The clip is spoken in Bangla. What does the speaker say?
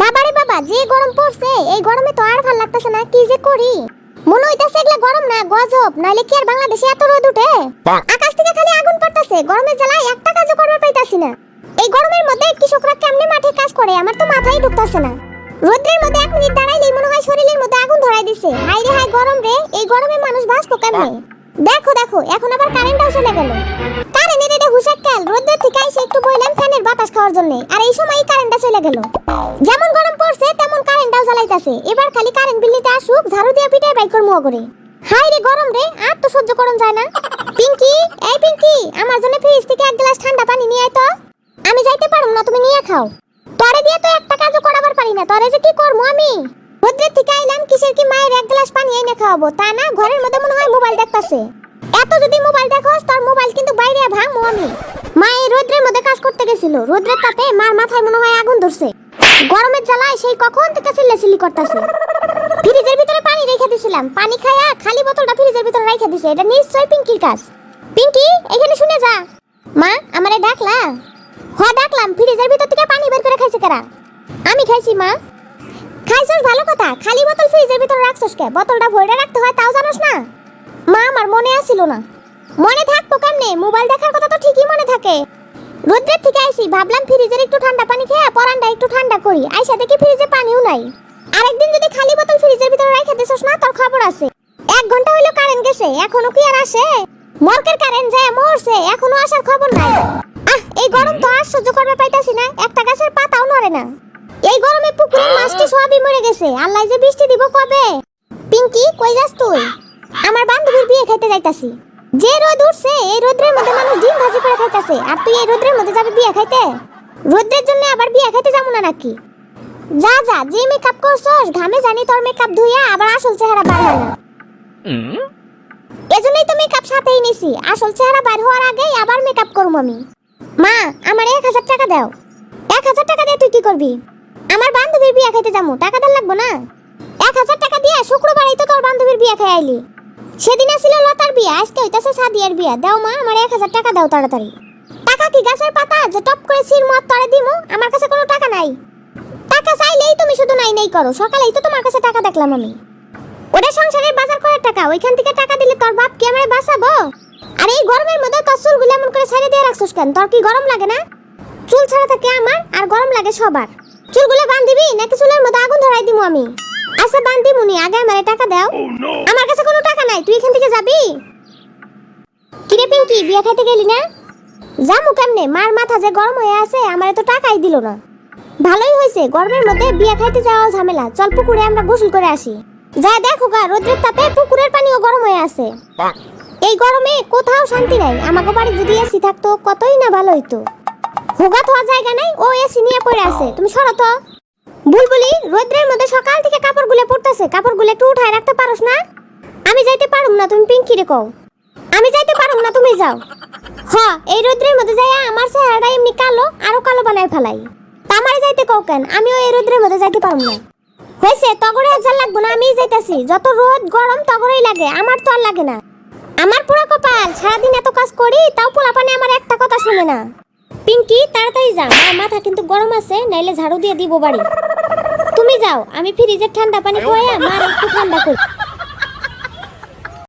বাবারে বাবা যে গরম পড়ছে এই গরমে তো আর ভালো লাগতেছে না কি যে করি? মনে হইতাছে এগুলা গরম না গজব নাইলে কি আর বাংলাদেশে এত রোদ উঠে? আকাশ থেকে খালি আগুন পড়তাছে গরমের জ্বালায় একটা কাজও করবার পাইতাছি না। এই গরমের মধ্যে কৃষকরা কেমনে মাঠে কাজ করে আমার তো মাথায় ঢুকতাছে না। রোদ্রের মধ্যে এক মিনিট দাঁড়াইলেই মনে হয় শরীরের মধ্যে আগুন ধরাই দিছে। হাই রে হাই গরম রে এই গরমে মানুষ বাঁচবো কেমনে? দেখো দেখো, এখন আবার কারেন্টটাও চলে গেল। কারেন্টের এটা হুশাক কাল রোদ্রের থেকে এসে একটু বইলাম ফ্যানের বাতাস খাওয়ার জন্য। আর এই সময় কারেন্টটা চলে গেল। যেমন গরম পড়ছে, তেমন কারেন্টটাও জ্বালাইতাছে। এবার খালি কারেন্ট বিল্লিতে আসুক, ঝাড়ু দিয়ে পিটাই বাইক করমু করে হাই রে গরম রে, আর তো সহ্য করন যায় না। পিঙ্কি, এই পিঙ্কি, আমার জন্য ফ্রিজ থেকে এক গ্লাস ঠান্ডা পানি নিয়ে আয় তো। আমি যাইতে পারুম না, তুমি নিয়ে খাও। তরে দিয়ে তো একটা কাজও করাবার পারি না। তরে যে কি করব আমি? রোদ্রের থেকে আইলাম, কিসের কি মায়ের এক গ্লাস পানি এনে খাওয়াবো? তা না, ঘরের মধ্যে মনে হয় মোবাইল দেখতাছে। এত যদি মোবাইল দেখোস, তোর মোবাইল কিন্তু বাইরে ভাঙবো আমি। মা এই রোদ্রের মধ্যে কাজ করতে গেছিল। রোদ্রের তাপে মার মাথায় মনে হয় আগুন ধরছে। গরমের জ্বালায় সেই কখন থেকে চিল্লাচিল্লি করতেছে। ফ্রিজের ভিতরে পানি রেখে দিছিলাম। পানি খায়া খালি বোতলটা ফ্রিজের ভিতরে রেখে দিছে। এটা নিশ্চয়ই পিঙ্কির কাজ। পিঙ্কি, এখানে শুনে যা। মা, আমারে ডাকলা? হ, ডাকলাম। ফ্রিজের ভিতর থেকে পানি বের করে খাইছে কারা? আমি খাইছি, মা। খাইছস? ভালো কথা। খালি বোতল ফ্রিজের ভিতরে রাখছস কে? বোতলটা ভরে রাখতে হয়, তাও জানোস না? মা, আমার মনে আসিল না। মনে থাকতো কেমনে? মোবাইল দেখার কথা তো ঠিকই মনে থাকে। রোদ্রের থেকে আইছি ভাবলাম ফ্রিজের একটু ঠান্ডা পানি খেয়ে পরানটা একটু ঠান্ডা করি। আইসা দেখি ফ্রিজে পানিও নাই। আরেকদিন যদি খালি বোতল ফ্রিজের ভিতরে রেখে দিছস না, তোর খবর আছে। এক ঘণ্টা হইল কারেন্ট গেছে, এখনও কি আর আসে? মর্কের কারেন্ট যায় মরছে, এখনও আসার খবর নাই। আহ, এই গরম তো আর সহ্য করবে পাইতাছি না। একটা গাছের পাতাও নড়ে না। এই গরমে পুকুরের মাছটি সবই মরে গেছে। আল্লাহ যে বৃষ্টি দিব কবে? পিঙ্কি কই যাস তুই? আমার বান্ধবীর বিয়ে খাইতে যাইতাছি। যে রোদ উঠছে এই রোদ্রের মধ্যে মানুষ ডিম ভাজি করে খাইতাছে। আর তুই এই রোদ্রের মধ্যে যাবি বিয়ে খাইতে? রোদ্রের জন্য আবার বিয়ে খাইতে যাব না নাকি? যা যা যে মেকআপ করছস ঘামে জানি তোর মেকআপ ধুইয়া আবার আসল চেহারা বার হয় না। এজন্যই তো মেকআপ সাথেই নিছি। আসল চেহারা বার হওয়ার আগেই আবার মেকআপ করব আমি। মা আমার এক হাজার টাকা দাও। এক হাজার টাকা দিয়ে তুই কি করবি? আমার বান্ধবীর বিয়ে খাইতে যাব টাকা দেন লাগবো না? এক হাজার টাকা দিয়ে শুক্রবারই তো তোর বান্ধবীর বিয়ে খাই আইলি। সেদিন ছিল লতার বিয়ে, আজকে হইতাছে সাদিয়ার বিয়ে। দাও মা, আমার এক হাজার টাকা দাও তাড়াতাড়ি। টাকা কি গাছের পাতা যে টপ করে সির মত তরে দিমু? আমার কাছে কোনো টাকা নাই। টাকা চাইলেই তুমি শুধু নাই নাই করো, সকালেই তো তোমার কাছে টাকা দেখলাম আমি। ওটা সংসারের বাজার করার টাকা, ওইখান থেকে টাকা দিলে তোর বাপ কি আমারে বাঁচাবো? আর এই গরমের মধ্যে তোর চুলগুলো এমন করে ছেড়ে দিয়ে রাখছিস কেন? তোর কি গরম লাগে না? চুল ছাড়া থাকে আমার, আর গরম লাগে সবার। চুলগুলো বান্ধিবি নাকি চুলের মধ্যে আগুন ধরাই দিমু আমি? আচ্ছা বান্ধি মুনি আগে আমারে টাকা দাও। আমার কাছে কোনো টাকা নাই তুই এখান থেকে যাবি? কিরে পিঙ্কি বিয়ে খাইতে গেলি না? যামু কেমনে? মার মাথা যে গরম হয়ে আছে আমারে তো টাকাই দিল না। ভালোই হয়েছে গরমের মধ্যে বিয়া খাইতে যাওয়া ঝামেলা। চল পুকুরে আমরা গোসল করে আসি। যা দেখো গা রোদ্রের তাপে পুকুরের পানিও গরম হয়ে আছে। এই গরমে কোথাও শান্তি নাই। আমাকে বাড়ি যদি এসি থাকতো কতই না ভালো হইতো। হোগা থোয়া জায়গা নাই ও এসি নিয়ে পড়ে আছে। তুমি সরো তো। বুলবুলি রোদ্রের মধ্যে সকাল থেকে কাপড় গুলে পড়তেছে কাপড় গুলে একটু উঠায় রাখতে পারোস না? আমি যাইতে পারুম না তুমি পিঙ্কি রে কও। আমি যাইতে পারুম না তুমি যাও। হ এই রোদ্রের মধ্যে যাইয়া আমার চেহারাটা এমনি কালো আরও কালো বানায় ফেলাই। তা আমারে যাইতে কও কেন? আমিও এই রোদ্রের মধ্যে যাইতে পারুম না। হয়েছে তগরে হাজার লাগবো না আমি যাইতাছি। যত রোদ গরম তগরেই লাগে আমার তো আর লাগে না। আমার পুরো কপাল সারাদিন এত কাজ করি তাও পোলাপানে আমার একটা কথা শুনে না। পিঙ্কি তাড়াতাড়ি যা। আমার মাথা কিন্তু গরম আছে নাইলে ঝাড়ু দিয়ে দিব বাড়ি। তুমি যাও আমি ফ্রিজের ঠান্ডা পানি খোয়া মার একটু ঠান্ডা করি।